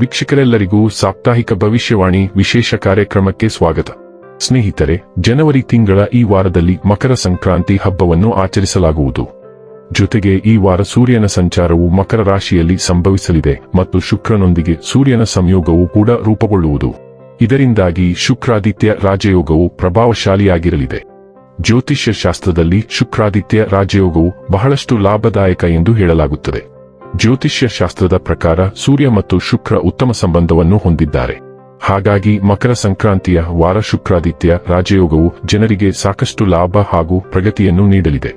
ವೀಕ್ಷಕರೆಲ್ಲರಿಗೂ ಸಾಪ್ತಾಹಿಕ ಭವಿಷ್ಯವಾಣಿ ವಿಶೇಷ ಕಾರ್ಯಕ್ರಮಕ್ಕೆ ಸ್ವಾಗತ. ಸ್ನೇಹಿತರೆ, ಜನವರಿ ತಿಂಗಳ ಈ ವಾರದಲ್ಲಿ ಮಕರ ಸಂಕ್ರಾಂತಿ ಹಬ್ಬವನ್ನು ಆಚರಿಸಲಾಗುವುದು. ಜೊತೆಗೆ ಈ ವಾರ ಸೂರ್ಯನ ಸಂಚಾರವು ಮಕರ ರಾಶಿಯಲ್ಲಿ ಸಂಭವಿಸಲಿದೆ ಮತ್ತು ಶುಕ್ರನೊಂದಿಗೆ ಸೂರ್ಯನ ಸಂಯೋಗವು ಕೂಡ ರೂಪುಗೊಳ್ಳುವುದು. ಇದರಿಂದಾಗಿ ಶುಕ್ರಾದಿತ್ಯ ರಾಜಯೋಗವು ಪ್ರಭಾವಶಾಲಿಯಾಗಿರಲಿದೆ. ಜ್ಯೋತಿಷ್ಯ ಶಾಸ್ತ್ರದಲ್ಲಿ ಶುಕ್ರಾದಿತ್ಯ ರಾಜಯೋಗವು ಬಹಳಷ್ಟು ಲಾಭದಾಯಕ ಎಂದು ಹೇಳಲಾಗುತ್ತದೆ. ಜ್ಯೋತಿಷ್ಯ ಶಾಸ್ತ್ರದ ಪ್ರಕಾರ ಸೂರ್ಯ ಮತ್ತು ಶುಕ್ರ ಉತ್ತಮ ಸಂಬಂಧವನ್ನು ಹೊಂದಿದ್ದಾರೆ. ಹಾಗಾಗಿ ಮಕರ ಸಂಕ್ರಾಂತಿಯ ವಾರ ಶುಕ್ರಾದಿತ್ಯ ರಾಜಯೋಗವು ಜನರಿಗೆ ಸಾಕಷ್ಟು ಲಾಭ ಹಾಗೂ ಪ್ರಗತಿಯನ್ನು ನೀಡಲಿದೆ.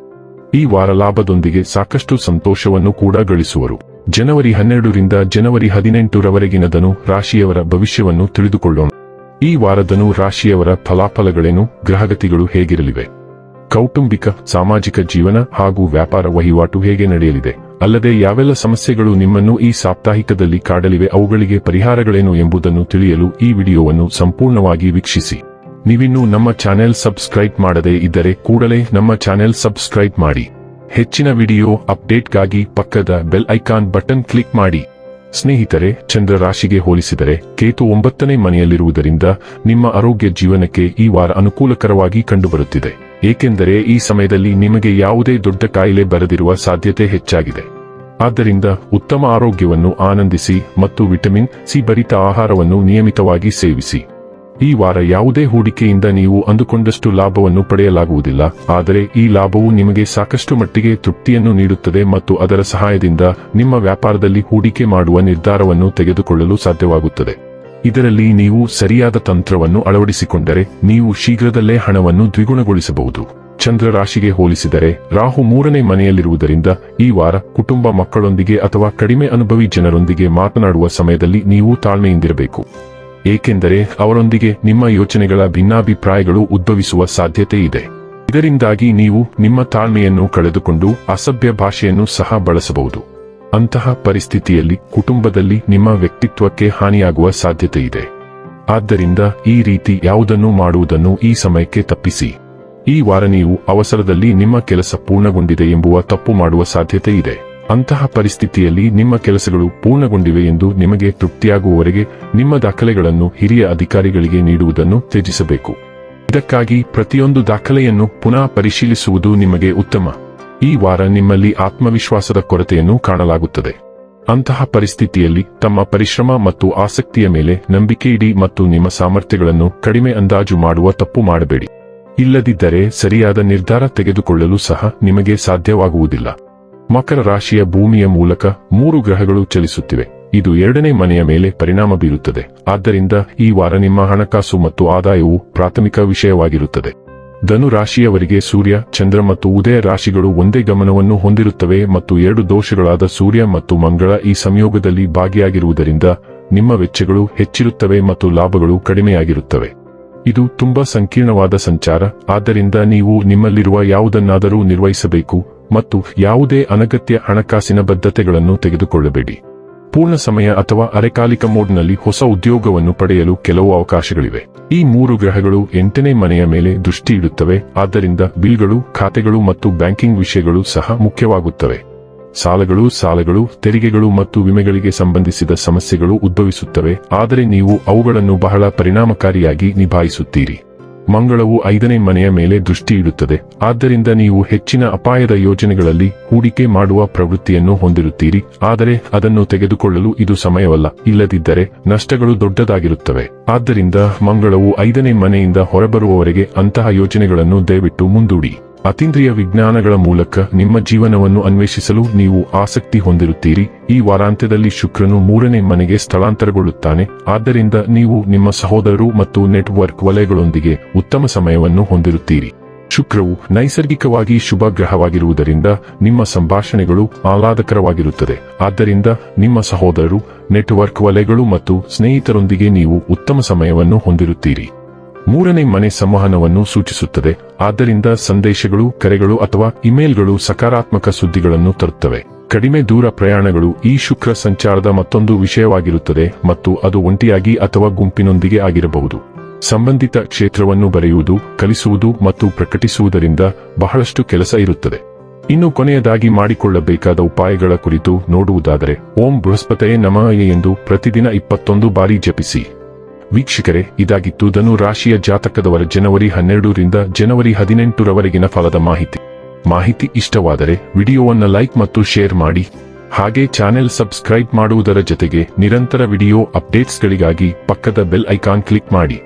ಈ ವಾರ ಲಾಭದೊಂದಿಗೆ ಸಾಕಷ್ಟು ಸಂತೋಷವನ್ನು ಕೂಡ ಗಳಿಸುವರು. ಜನವರಿ ಹನ್ನೆರಡರಿಂದ ಜನವರಿ ಹದಿನೆಂಟರವರೆಗಿನದನು ರಾಶಿಯವರ ಭವಿಷ್ಯವನ್ನು ತಿಳಿದುಕೊಳ್ಳೋಣ. ಈ ವಾರದನು ರಾಶಿಯವರ ಫಲಾಫಲಗಳೇನು, ಗ್ರಹಗತಿಗಳು ಹೇಗಿರಲಿವೆ? ಕೌಟುಂಬಿಕ, ಸಾಮಾಜಿಕ ಜೀವನ ಹಾಗೂ ವ್ಯಾಪಾರ ವಹಿವಾಟು ಹೇಗೆ ನಡೆಯಲಿದೆ? ಅಲ್ಲದೆ ಯಾವೆಲ್ಲ ಸಮಸ್ಯೆಗಳು ನಿಮ್ಮನ್ನು ಈ ಸಾಪ್ತಾಹಿಕದಲ್ಲಿ ಕಾಡಲಿವೆ ಅವುಗಳಿಗೆ ಪರಿಹಾರಗಳೇನು ಎಂಬುದನ್ನು ತಿಳಿಯಲು ಈ ವಿಡಿಯೋವನ್ನು ಸಂಪೂರ್ಣವಾಗಿ ವೀಕ್ಷಿಸಿ. ನೀವಿನ್ನೂ ನಮ್ಮ ಚಾನೆಲ್ ಸಬ್ಸ್ಕ್ರೈಬ್ ಮಾಡದೇ ಇದ್ದರೆ ಕೂಡಲೇ ನಮ್ಮ ಚಾನೆಲ್ ಸಬ್ಸ್ಕ್ರೈಬ್ ಮಾಡಿ. ಹೆಚ್ಚಿನ ವಿಡಿಯೋ ಅಪ್ಡೇಟ್ಗಾಗಿ ಪಕ್ಕದ ಬೆಲ್ ಐಕಾನ್ ಬಟನ್ ಕ್ಲಿಕ್ ಮಾಡಿ. ಸ್ನೇಹಿತರೆ ಚಂದ್ರ ರಾಶಿಗೆ ಹೋಲಿಸಿದರೆ ಕೇತು ಒಂಬತ್ತನೇ ಮನೆಯಲ್ಲಿರುವುದರಿಂದ ನಿಮ್ಮ ಆರೋಗ್ಯ ಜೀವನಕ್ಕೆ ಈ ವಾರ ಅನುಕೂಲಕರವಾಗಿ ಕಂಡುಬರುತ್ತಿದೆ. ಏಕೆಂದರೆ ಈ ಸಮಯದಲ್ಲಿ ನಿಮಗೆ ಯಾವುದೇ ದೊಡ್ಡ ಕಾಯಿಲೆ ಬರದಿರುವ ಸಾಧ್ಯತೆ ಹೆಚ್ಚಾಗಿದೆ. ಆದ್ದರಿಂದ ಉತ್ತಮ ಆರೋಗ್ಯವನ್ನು ಆನಂದಿಸಿ ಮತ್ತು ವಿಟಮಿನ್ ಸಿ ಭರಿತ ಆಹಾರವನ್ನು ನಿಯಮಿತವಾಗಿ ಸೇವಿಸಿ. ಈ ವಾರ ಯಾವುದೇ ಹೂಡಿಕೆಯಿಂದ ನೀವು ಅಂದುಕೊಂಡಷ್ಟು ಲಾಭವನ್ನು ಪಡೆಯಲಾಗುವುದಿಲ್ಲ, ಆದರೆ ಈ ಲಾಭವು ನಿಮಗೆ ಸಾಕಷ್ಟು ಮಟ್ಟಿಗೆ ತೃಪ್ತಿಯನ್ನು ನೀಡುತ್ತದೆ ಮತ್ತು ಅದರ ಸಹಾಯದಿಂದ ನಿಮ್ಮ ವ್ಯಾಪಾರದಲ್ಲಿ ಹೂಡಿಕೆ ಮಾಡುವ ನಿರ್ಧಾರವನ್ನು ತೆಗೆದುಕೊಳ್ಳಲು ಸಾಧ್ಯವಾಗುತ್ತದೆ. ಇದರಲ್ಲಿ ನೀವು ಸರಿಯಾದ ತಂತ್ರವನ್ನು ಅಳವಡಿಸಿಕೊಂಡರೆ ನೀವು ಶೀಘ್ರದಲ್ಲೇ ಹಣವನ್ನು ದ್ವಿಗುಣಗೊಳಿಸಬಹುದು. ಚಂದ್ರ ರಾಶಿಗೆ ಹೋಲಿಸಿದರೆ ರಾಹು ಮೂರನೇ ಮನೆಯಲ್ಲಿರುವುದರಿಂದ ಈ ವಾರ ಕುಟುಂಬ ಮಕ್ಕಳೊಂದಿಗೆ ಅಥವಾ ಕಡಿಮೆ ಅನುಭವಿ ಜನರೊಂದಿಗೆ ಮಾತನಾಡುವ ಸಮಯದಲ್ಲಿ ನೀವು ತಾಳ್ಮೆಯಿಂದಿರಬೇಕು. ಏಕೆಂದರೆ ಅವರೊಂದಿಗೆ ನಿಮ್ಮ ಯೋಚನೆಗಳ ಭಿನ್ನಾಭಿಪ್ರಾಯಗಳು ಉದ್ಭವಿಸುವ ಸಾಧ್ಯತೆ ಇದೆ. ಇದರಿಂದಾಗಿ ನೀವು ನಿಮ್ಮ ತಾಳ್ಮೆಯನ್ನು ಕಳೆದುಕೊಂಡು ಅಸಭ್ಯ ಭಾಷೆಯನ್ನು ಸಹ ಬಳಸಬಹುದು. ಅಂತಹ ಪರಿಸ್ಥಿತಿಯಲ್ಲಿ ಕುಟುಂಬದಲ್ಲಿ ನಿಮ್ಮ ವ್ಯಕ್ತಿತ್ವಕ್ಕೆ ಹಾನಿಯಾಗುವ ಸಾಧ್ಯತೆ ಇದೆ. ಆದ್ದರಿಂದ ಈ ರೀತಿ ಯಾವುದನ್ನು ಮಾಡುವುದನ್ನು ಈ ಸಮಯಕ್ಕೆ ತಪ್ಪಿಸಿ. ಈ ವಾರ ನೀವು ಅವಸರದಲ್ಲಿ ನಿಮ್ಮ ಕೆಲಸ ಪೂರ್ಣಗೊಂಡಿದೆ ಎಂಬುವ ತಪ್ಪು ಮಾಡುವ ಸಾಧ್ಯತೆ ಇದೆ. ಅಂತಹ ಪರಿಸ್ಥಿತಿಯಲ್ಲಿ ನಿಮ್ಮ ಕೆಲಸಗಳು ಪೂರ್ಣಗೊಂಡಿವೆ ಎಂದು ನಿಮಗೆ ತೃಪ್ತಿಯಾಗುವವರೆಗೆ ನಿಮ್ಮ ದಾಖಲೆಗಳನ್ನು ಹಿರಿಯ ಅಧಿಕಾರಿಗಳಿಗೆ ನೀಡುವುದನ್ನು ತ್ಯಜಿಸಬೇಕು. ಇದಕ್ಕಾಗಿ ಪ್ರತಿಯೊಂದು ದಾಖಲೆಯನ್ನು ಪುನಃ ಪರಿಶೀಲಿಸುವುದು ನಿಮಗೆ ಉತ್ತಮ. ಈ ವಾರ ನಿಮ್ಮಲ್ಲಿ ಆತ್ಮವಿಶ್ವಾಸದ ಕೊರತೆಯನ್ನು ಕಾಣಲಾಗುತ್ತದೆ. ಅಂತಹ ಪರಿಸ್ಥಿತಿಯಲ್ಲಿ ತಮ್ಮ ಪರಿಶ್ರಮ ಮತ್ತು ಆಸಕ್ತಿಯ ಮೇಲೆ ನಂಬಿಕೆ ಇಡಿ ಮತ್ತು ನಿಮ್ಮ ಸಾಮರ್ಥ್ಯಗಳನ್ನು ಕಡಿಮೆ ಅಂದಾಜು ಮಾಡುವ ತಪ್ಪು ಮಾಡಬೇಡಿ. ಇಲ್ಲದಿದ್ದರೆ ಸರಿಯಾದ ನಿರ್ಧಾರ ತೆಗೆದುಕೊಳ್ಳಲು ಸಹ ನಿಮಗೆ ಸಾಧ್ಯವಾಗುವುದಿಲ್ಲ. ಮಕರ ರಾಶಿಯ ಭೂಮಿಯ ಮೂಲಕ ಮೂರು ಗ್ರಹಗಳು ಚಲಿಸುತ್ತಿವೆ. ಇದು ಎರಡನೇ ಮನೆಯ ಮೇಲೆ ಪರಿಣಾಮ ಬೀರುತ್ತದೆ. ಆದ್ದರಿಂದ ಈ ವಾರ ನಿಮ್ಮ ಹಣಕಾಸು ಮತ್ತು ಆದಾಯವು ಪ್ರಾಥಮಿಕ ವಿಷಯವಾಗಿರುತ್ತದೆ. ಧನು ರಾಶಿಯವರಿಗೆ ಸೂರ್ಯ, ಚಂದ್ರ ಮತ್ತು ಉದಯ ರಾಶಿಗಳು ಒಂದೇ ಗಮನವನ್ನು ಹೊಂದಿರುತ್ತವೆ ಮತ್ತು ಎರಡು ದೋಷಗಳಾದ ಸೂರ್ಯ ಮತ್ತು ಮಂಗಳ ಈ ಸಂಯೋಗದಲ್ಲಿ ಭಾಗಿಯಾಗಿರುವುದರಿಂದ ನಿಮ್ಮ ವೆಚ್ಚಗಳು ಹೆಚ್ಚಿರುತ್ತವೆ ಮತ್ತು ಲಾಭಗಳು ಕಡಿಮೆಯಾಗಿರುತ್ತವೆ. ಇದು ತುಂಬಾ ಸಂಕೀರ್ಣವಾದ ಸಂಚಾರ, ಆದ್ದರಿಂದ ನೀವು ನಿಮ್ಮಲ್ಲಿರುವ ಯಾವುದನ್ನಾದರೂ ನಿರ್ವಹಿಸಬೇಕು ಮತ್ತು ಯಾವುದೇ ಅನಗತ್ಯ ಹಣಕಾಸಿನ ಬದ್ಧತೆಗಳನ್ನು ತೆಗೆದುಕೊಳ್ಳಬೇಡಿ. ಪೂರ್ಣ ಸಮಯ ಅಥವಾ ಅರೆಕಾಲಿಕ ಮೋಡ್ನಲ್ಲಿ ಹೊಸ ಉದ್ಯೋಗವನ್ನು ಪಡೆಯಲು ಕೆಲವು ಅವಕಾಶಗಳಿವೆ. ಈ ಮೂರು ಗ್ರಹಗಳು ಎಂಟನೇ ಮನೆಯ ಮೇಲೆ ದೃಷ್ಟಿ ಇಡುತ್ತವೆ, ಆದ್ದರಿಂದ ಬಿಲ್ಗಳು, ಖಾತೆಗಳು ಮತ್ತು ಬ್ಯಾಂಕಿಂಗ್ ವಿಷಯಗಳು ಸಹ ಮುಖ್ಯವಾಗುತ್ತವೆ. ಸಾಲಗಳು ಸಾಲಗಳು, ತೆರಿಗೆಗಳು ಮತ್ತು ವಿಮೆಗಳಿಗೆ ಸಂಬಂಧಿಸಿದ ಸಮಸ್ಯೆಗಳು ಉದ್ಭವಿಸುತ್ತವೆ, ಆದರೆ ನೀವು ಅವುಗಳನ್ನು ಬಹಳ ಪರಿಣಾಮಕಾರಿಯಾಗಿ ನಿಭಾಯಿಸುತ್ತೀರಿ. ಮಂಗಳವು ಐದನೇ ಮನೆಯ ಮೇಲೆ ದೃಷ್ಟಿ ಇಡುತ್ತದೆ. ಆದ್ದರಿಂದ ನೀವು ಹೆಚ್ಚಿನ ಅಪಾಯದ ಯೋಜನೆಗಳಲ್ಲಿ ಹೂಡಿಕೆ ಮಾಡುವ ಪ್ರವೃತ್ತಿಯನ್ನು ಹೊಂದಿರುತ್ತೀರಿ. ಆದರೆ ಅದನ್ನು ತೆಗೆದುಕೊಳ್ಳಲು ಇದು ಸಮಯವಲ್ಲ. ಇಲ್ಲದಿದ್ದರೆ ನಷ್ಟಗಳು ದೊಡ್ಡದಾಗಿರುತ್ತವೆ. ಆದ್ದರಿಂದ ಮಂಗಳವು ಐದನೇ ಮನೆಯಿಂದ ಹೊರಬರುವವರೆಗೆ ಅಂತಹ ಯೋಜನೆಗಳನ್ನು ದಯವಿಟ್ಟು ಮುಂದೂಡಿ. ಅತೀಂದ್ರಿಯ ವಿಜ್ಞಾನಗಳ ಮೂಲಕ ನಿಮ್ಮ ಜೀವನವನ್ನು ಅನ್ವೇಷಿಸಲು ನೀವು ಆಸಕ್ತಿ ಹೊಂದಿರುತ್ತೀರಿ. ಈ ವಾರಾಂತ್ಯದಲ್ಲಿ ಶುಕ್ರನು ಮೂರನೇ ಮನೆಗೆ ಸ್ಥಳಾಂತರಗೊಳ್ಳುತ್ತಾನೆ. ಆದ್ದರಿಂದ ನೀವು ನಿಮ್ಮ ಸಹೋದರರು ಮತ್ತು ನೆಟ್ವರ್ಕ್ ವಲಯಗಳೊಂದಿಗೆ ಉತ್ತಮ ಸಮಯವನ್ನು ಹೊಂದಿರುತ್ತೀರಿ. ಶುಕ್ರವು ನೈಸರ್ಗಿಕವಾಗಿ ಶುಭ ಗ್ರಹವಾಗಿರುವುದರಿಂದ ನಿಮ್ಮ ಸಂಭಾಷಣೆಗಳು ಆಹ್ಲಾದಕರವಾಗಿರುತ್ತದೆ. ಆದ್ದರಿಂದ ನಿಮ್ಮ ಸಹೋದರರು, ನೆಟ್ವರ್ಕ್ ವಲಯಗಳು ಮತ್ತು ಸ್ನೇಹಿತರೊಂದಿಗೆ ನೀವು ಉತ್ತಮ ಸಮಯವನ್ನು ಹೊಂದಿರುತ್ತೀರಿ. ಮೂರನೇ ಮನೆ ಸಂವಹನವನ್ನು ಸೂಚಿಸುತ್ತದೆ. ಆದ್ದರಿಂದ ಸಂದೇಶಗಳು, ಕರೆಗಳು ಅಥವಾ ಇಮೇಲ್ಗಳು ಸಕಾರಾತ್ಮಕ ಸುದ್ದಿಗಳನ್ನು ತರುತ್ತವೆ. ಕಡಿಮೆ ದೂರ ಪ್ರಯಾಣಗಳು ಈ ಶುಕ್ರ ಸಂಚಾರದ ಮತ್ತೊಂದು ವಿಷಯವಾಗಿರುತ್ತದೆ ಮತ್ತು ಅದು ಒಂಟಿಯಾಗಿ ಅಥವಾ ಗುಂಪಿನೊಂದಿಗೆ ಆಗಿರಬಹುದು. ಸಂಬಂಧಿತ ಕ್ಷೇತ್ರವನ್ನು ಬರೆಯುವುದು, ಕಲಿಸುವುದು ಮತ್ತು ಪ್ರಕಟಿಸುವುದರಿಂದ ಬಹಳಷ್ಟು ಕೆಲಸ ಇರುತ್ತದೆ. ಇನ್ನು ಕೊನೆಯದಾಗಿ ಮಾಡಿಕೊಳ್ಳಬೇಕಾದ ಉಪಾಯಗಳ ಕುರಿತು ನೋಡುವುದಾದರೆ, ಓಂ ಬೃಹಸ್ಪತೆಯೇ ನಮಃ ಎಂದು ಪ್ರತಿದಿನ ಇಪ್ಪತ್ತೊಂದು ಬಾರಿ ಜಪಿಸಿ. ವೀಕ್ಷಕರೇ, ಇದಾಗಿತ್ತು ಧನು ರಾಶಿಯ ಜಾತಕದವರ ಜನವರಿ ಹನ್ನೆರಡರಿಂದ ಜನವರಿ ಹದಿನೆಂಟರವರೆಗಿನ ಫಲದ ಮಾಹಿತಿ. ಮಾಹಿತಿ ಇಷ್ಟವಾದರೆ ವಿಡಿಯೋವನ್ನು ಲೈಕ್ ಮತ್ತು ಶೇರ್ ಮಾಡಿ. ಹಾಗೆ ಚಾನೆಲ್ ಸಬ್ಸ್ಕ್ರೈಬ್ ಮಾಡುವುದರ ಜೊತೆಗೆ ನಿರಂತರ ವಿಡಿಯೋ ಅಪ್ಡೇಟ್ಸ್ಗಳಿಗಾಗಿ ಪಕ್ಕದ ಬೆಲ್ ಐಕಾನ್ ಕ್ಲಿಕ್ ಮಾಡಿ.